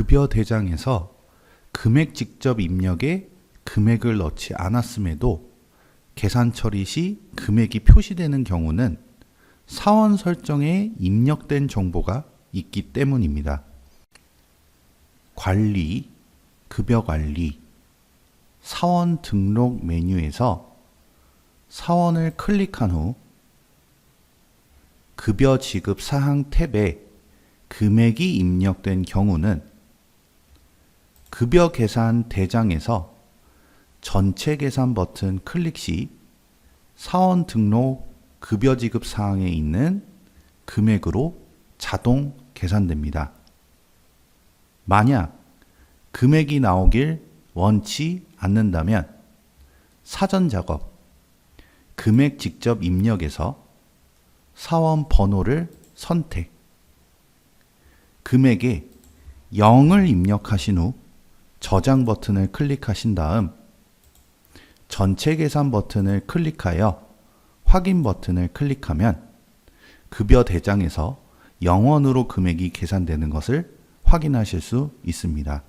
급여 대장에서 금액 직접 입력에 금액을 넣지 않았음에도 계산 처리 시 금액이 표시되는 경우는 사원 설정에 입력된 정보가 있기 때문입니다. 관리, 급여 관리, 사원 등록 메뉴에서 사원을 클릭한 후 급여 지급 사항 탭에 금액이 입력된 경우는 급여 계산 대장에서 전체 계산 버튼 클릭 시 사원 등록 급여 지급 사항에 있는 금액으로 자동 계산됩니다. 만약 금액이 나오길 원치 않는다면 사전 작업, 금액 직접 입력에서 사원 번호를 선택, 금액에 0을 입력하신 후 저장 버튼을 클릭하신 다음 전체 계산 버튼을 클릭하여 확인 버튼을 클릭하면 급여 대장에서 0원으로 금액이 계산되는 것을 확인하실 수 있습니다.